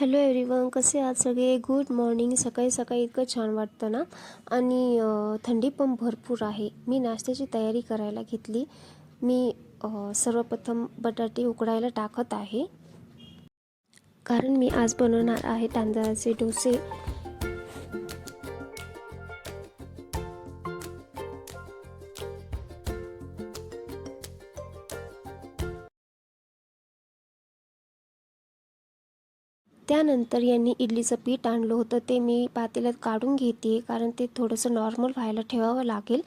Hello everyone कसे आहात सगळे? गुड मॉर्निंग सकाळी सकाळी इतकं छान वाटतं ना? आणि थंडी पण भरपूर आहे. मी नाश्त्याची तयारी करायला घेतली. मी सर्वप्रथम बटाटे उकडायला टाकत आहे. कारण मी आज बनवणार आहे तांदळाचे डोसे. त्यानंतर यांनी इडलीचं पीठ आणलं होतं. ते मी पातेल्यात काढून घेते कारण ते थोडंसं नॉर्मल व्हायला ठेवावं लागेल.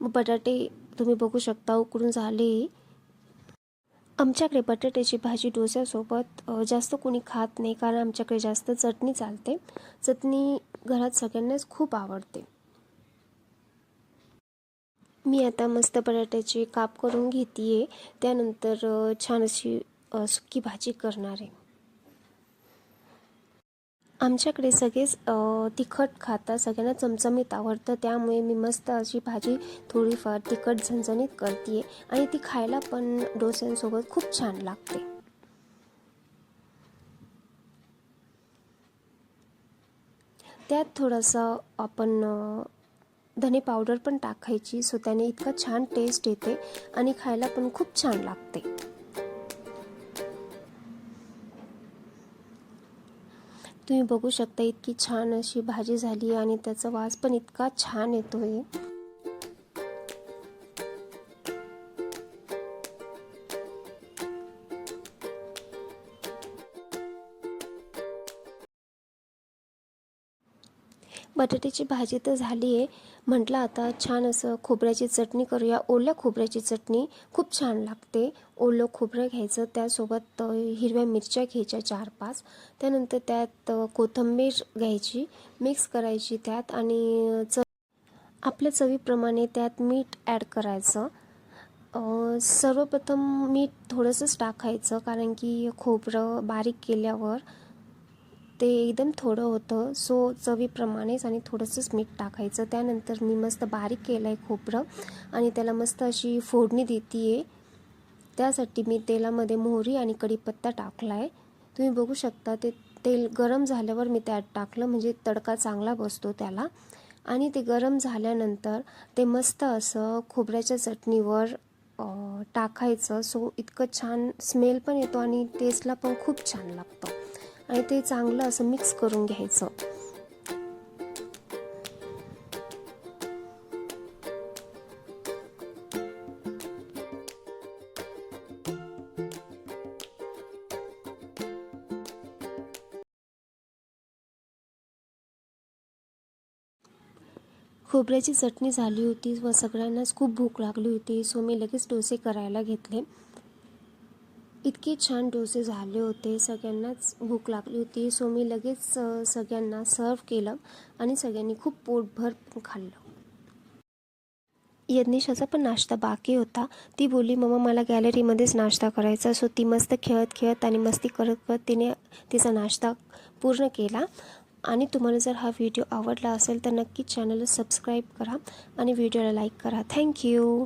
मग बटाटे तुम्ही बघू शकता उकडून झाले. आमच्याकडे बटाट्याची भाजी डोस्यासोबत जास्त कोणी खात नाही कारण आमच्याकडे जास्त चटणी चालते. चटणी घरात सगळ्यांनाच खूप आवडते. मी आता मस्त बटाट्याचे काप करून घेते त्यानंतर छान अशी सुकी भाजी करणार आहे. आमच्याकडे सगळेच तिखट खातात सगळ्यांना चमचमीत आवडतं. त्यामुळे मी मस्त अशी भाजी थोडीफार तिखट झणझणीत करते आणि ती खायला पण डोस्यांसोबत खूप छान लागते. त्यात थोडंसं आपण धने पावडर पण टाकायची सो त्याने इतकं छान टेस्ट येते आणि खायला पण खूप छान लागते. तुम्ही बघू शकता इतकी छान अशी भाजी झाली आणि त्याचा वास पण इतका छान येतोय. बटाट्याची भाजी तर झाली आहे. म्हटलं आता छान असं खोबऱ्याची चटणी करूया. ओल्या खोबऱ्याची चटणी खूप छान लागते. ओलं खोबरं घ्यायचं त्यासोबत हिरव्या मिरच्या घ्यायच्या चार पाच. त्यानंतर त्यात कोथंबीर कोथिंबीर घ्यायची मिक्स करायची त्यात आणि च आपल्या चवीप्रमाणे त्यात मीठ ॲड करायचं. सर्वप्रथम मीठ थोडंसंच टाकायचं कारण की खोबरं बारीक केल्यावर ते एकदम थोडं होतं. सो चवीप्रमाणेच आणि थोडंसंच मीठ टाकायचं. त्यानंतर मी मस्त बारीक केलं आहे खोबरं आणि त्याला मस्त अशी फोडणी देते आहे त्यासाठी मी तेलामध्ये मोहरी आणि कढीपत्ता टाकला आहे तुम्ही बघू शकता ते तेल गरम झाल्यावर मी त्यात टाकलं. म्हणजे तडका चांगला बसतो त्याला. आणि ते गरम झाल्यानंतर ते मस्त असं खोबऱ्याच्या चटणीवर टाकायचं. सो इतकं छान स्मेल पण येतो आणि टेस्टला पण खूप छान लागतं. आणि ते चांगलं असं मिक्स करून घ्यायचं. खोबऱ्याची चटणी झाली होती व सगळ्यांनाच खूप भूक लागली होती सो मी लगेच डोसे करायला घेतले. इतके छान डोसे झाले होते सगळ्यांनाच भूक लागली होती. सो मी लगेच सगळ्यांना सर्व केलं आणि सगळ्यांनी खूप पोटभर खाल्लं. यज्ञेशाचा पण नाश्ता बाकी होता. ती बोलली मम्मा मला गॅलरीमध्येच नाश्ता करायचा सो ती मस्त खेळत खेळत आणि मस्ती करत करत तिने तिचा नाश्ता पूर्ण केला. आणि तुम्हाला जर हा व्हिडिओ आवडला असेल तर नक्की चॅनलला सबस्क्राईब करा आणि व्हिडिओला लाईक करा. थँक्यू